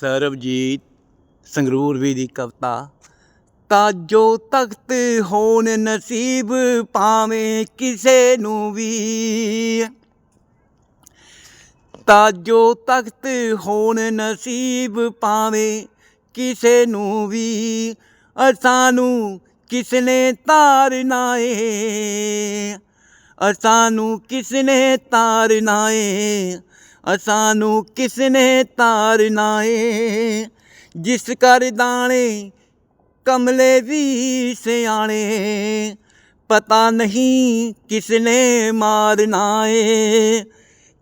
ਸਰਬਜੀਤ ਸੰਗਰੂਰ ਵੀ ਦੀ ਕਵਿਤਾ ਤਾਜੋ ਤਖਤ ਹੋਣ ਨਸੀਬ ਪਾਵੇਂ ਕਿਸੇ ਨੂੰ ਵੀ। ਤਾਜੋ ਤਖਤ ਹੋਣ ਨਸੀਬ ਪਾਵੇਂ ਕਿਸੇ ਨੂੰ ਵੀ। ਅਸਾਂ ਨੂੰ ਕਿਸਨੇ ਤਾਰਨਾ ਏ ਅਸਾਂ ਨੂੰ ਕਿਸਨੇ ਤਾਰਨਾ ਏ ਅਸਾਂ ਨੂੰ ਕਿਸਨੇ ਤਾਰਨਾ ਏ ਜਿਸ ਕਰ ਦਾਣੇ ਕਮਲੇ ਵੀ ਸਿਆਣੇ। ਪਤਾ ਨਹੀਂ ਕਿਸਨੇ ਮਾਰਨਾ ਏ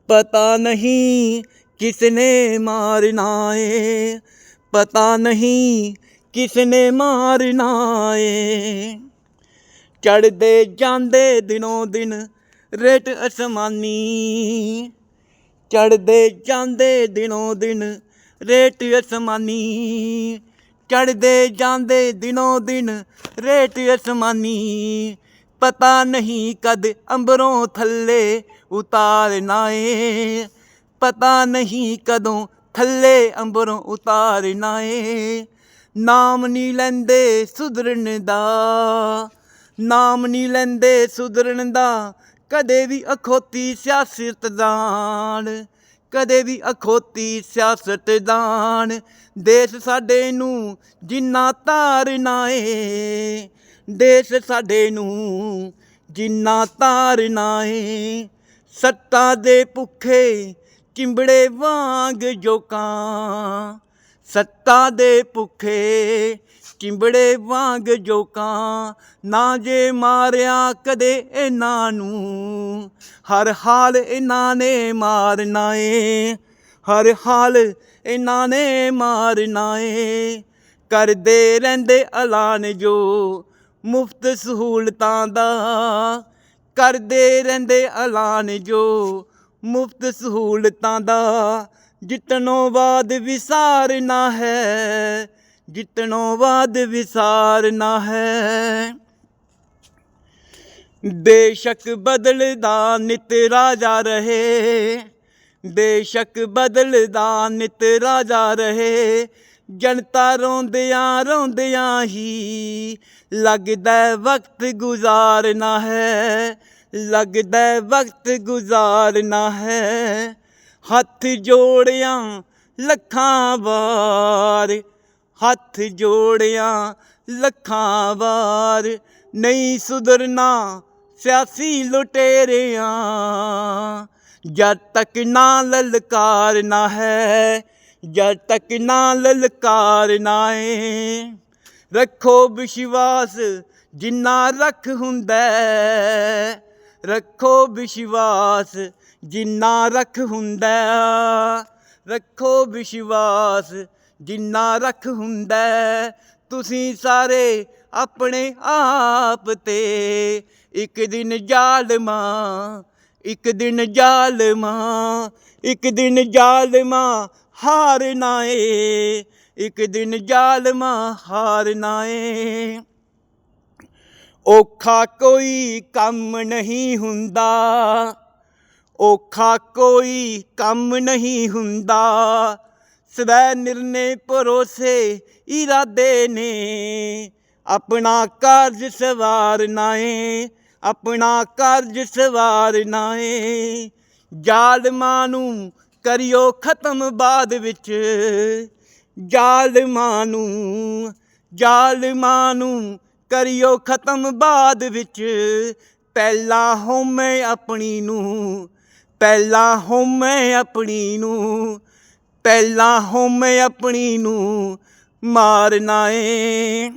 ਪਤਾ ਨਹੀਂ ਕਿਸਨੇ ਮਾਰਨਾ ਏ ਪਤਾ ਨਹੀਂ ਕਿਸਨੇ ਮਾਰਨਾ ਏ ਚੜਦੇ ਜਾਂਦੇ ਦਿਨੋਂ ਦਿਨ ਰੇਟ ਅਸਮਾਨੀ। ਚੜਦੇ ਜਾਂਦੇ ਦਿਨੋਂ ਦਿਨ, ਰੇਟ ਅਸਮਾਨੀ ਚੜਦੇ ਜਾਂਦੇ ਦਿਨੋਂ ਦਿਨ, ਰੇਟ ਅਸਮਾਨੀ ਪਤਾ ਨਹੀਂ ਕਦ ਅੰਬਰੋਂ ਥੱਲੇ ਉਤਾਰਨਾ ਏ। ਪਤਾ ਨਹੀਂ ਕਦੋਂ ਥੱਲੇ ਅੰਬਰੋਂ ਉਤਾਰਨਾ ਏ। ਨਾਮ ਨਹੀਂ ਲੈਂਦੇ ਸੁਧਰਨ ਦਾ, ਨਾਮ ਨਹੀਂ ਲੈਂਦੇ ਸੁਧਰਨ ਦਾ। ਕਦੇ ਵੀ ਅਖੋਤੀ ਸਿਆਸਤਦਾਨ ਕਦੇ ਵੀ ਅਖੋਤੀ ਸਿਆਸਤਦਾਨ ਦੇਸ਼ ਸਾਡੇ ਨੂੰ ਜਿੰਨਾ ਤਾਰਨਾ ਏ ਦੇਸ਼ ਸਾਡੇ ਨੂੰ ਜਿੰਨਾ ਤਾਰਨਾ ਏ ਸੱਤਾ ਦੇ ਭੁੱਖੇ, ਚਿੰਬੜੇ ਵਾਂਗ ਜੋਕਾਂ ਸੱਤਾ ਦੇ ਭੁੱਖੇ ਚਿੰਬੜੇ ਵਾਂਗ ਜੋਕਾਂ, ਨਾ ਜੇ ਮਾਰਿਆ ਕਦੇ ਇਹਨਾਂ ਨੂੰ। ਹਰ ਹਾਲ ਇਹਨਾਂ ਨੇ ਮਾਰਨਾ ਏ, ਹਰ ਹਾਲ ਇਹਨਾਂ ਨੇ ਮਾਰਨਾ ਏ। ਕਰਦੇ ਰਹਿੰਦੇ ਐਲਾਨ ਜੋ ਮੁਫਤ ਸਹੂਲਤਾਂ ਦਾ। ਕਰਦੇ ਰਹਿੰਦੇ ਐਲਾਨ ਜੋ ਮੁਫਤ ਸਹੂਲਤਾਂ ਦਾ। ਜਿੱਤਣੋਂ ਬਾਅਦ ਵਿਸਾਰਨਾ ਹੈ ਜਿੱਤਣੋਂ ਬਾਅਦ ਵਿਸਾਰਨਾ ਹੈ। ਬੇਸ਼ੱਕ ਬਦਲਦਾ ਨਿਤ ਰਾਜਾ ਰਹੇ, ਬੇਸ਼ੱਕ ਬਦਲਦਾ ਨਿਤ ਰਾਜਾ ਰਹੇ। ਜਨਤਾ ਰੋਂਦਿਆਂ ਰੋਂਦਿਆਂ ਹੀ ਲੱਗਦਾ ਵਕਤ ਗੁਜ਼ਾਰਨਾ ਹੈ, ਲੱਗਦਾ ਵਕਤ ਗੁਜ਼ਾਰਨਾ ਹੈ। ਹੱਥ ਜੋੜਿਆ ਲੱਖਾਂ ਵਾਰ, ਹੱਥ ਜੋੜਿਆ ਲੱਖਾਂ ਵਾਰ, ਨਹੀਂ ਸੁਧਰਨਾ ਸਿਆਸੀ ਲੁਟੇਰਿਆਂ। ਜਦ ਤੱਕ ਨਾ ਲਲਕਾਰ ਨਾ ਹੈ, ਜਦ ਤੱਕ ਨਾ ਲਲਕਾਰ ਨਾ ਏ। ਰੱਖੋ ਵਿਸ਼ਵਾਸ ਜਿੰਨਾ ਰੱਖ ਹੁੰਦਾ ਰੱਖੋ ਵਿਸ਼ਵਾਸ, ਜਿੰਨਾ ਰੱਖ ਹੁੰਦਾ। ਰੱਖੋ ਵਿਸ਼ਵਾਸ, ਜਿੰਨਾ ਰੱਖ ਹੁੰਦਾ। ਤੁਸੀਂ ਸਾਰੇ ਆਪਣੇ ਆਪ ਤੇ ਇੱਕ ਦਿਨ ਜ਼ਾਲਮਾ, ਇੱਕ ਦਿਨ ਜ਼ਾਲਮਾ, ਇੱਕ ਦਿਨ ਜ਼ਾਲਮਾ ਹਾਰਨਾ ਏ, ਇੱਕ ਦਿਨ ਜ਼ਾਲਮਾ ਹਾਰਨਾ ਏ। ਔਖਾ ਕੋਈ ਕੰਮ ਨਹੀਂ ਹੁੰਦਾ। ਔਖਾ ਕੋਈ ਕੰਮ ਨਹੀਂ ਹੁੰਦਾ। ਸਵੈ ਨਿਰਣੇ ਭਰੋਸੇ ਇਰਾਦੇ ਨੇ। ਆਪਣਾ ਕਾਰਜ ਸਵਾਰਨਾ ਏ ਆਪਣਾ ਕਾਰਜ ਸਵਾਰਨਾ ਏ ਜ਼ਾਲਮਾਂ ਨੂੰ ਕਰਿਓ ਖਤਮ ਬਾਅਦ ਵਿੱਚ। ਜ਼ਾਲਮਾਂ ਨੂੰ ਜ਼ਾਲਮਾਂ ਨੂੰ ਕਰਿਓ ਖਤਮ ਬਾਅਦ ਵਿੱਚ। ਪਹਿਲਾਂ ਹੋਮੈ ਆਪਣੀ ਨੂੰ, ਪਹਿਲਾਂ ਹੋਮੈ ਆਪਣੀ ਨੂੰ, ਪਹਿਲਾਂ ਹੋਮੈ ਆਪਣੀ ਨੂੰ ਮਾਰਨਾ ਏ।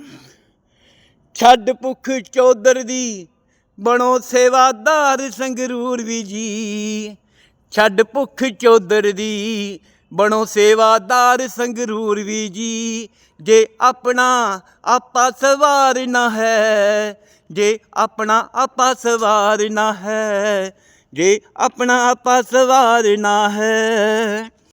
ਛੱਡ ਭੁੱਖ ਚੌਧਰ ਦੀ, ਬਣੋ ਸੇਵਾਦਾਰ ਸੰਗਰੂਰ ਵੀ ਜੀ। ਛੱਡ ਭੁੱਖ ਚੌਧਰ ਦੀ ਬਣੋ ਸੇਵਾਦਾਰ ਸੰਗਰੂਰ ਵੀ ਜੀ। ਜੇ ਆਪਣਾ ਆਪਾ ਸਵਾਰਨਾ ਹੈ, ਜੇ ਆਪਣਾ ਆਪਾ ਸਵਾਰਨਾ ਹੈ, ਜੇ ਆਪਣਾ ਆਪਾ ਸਵਾਰਨਾ ਹੈ।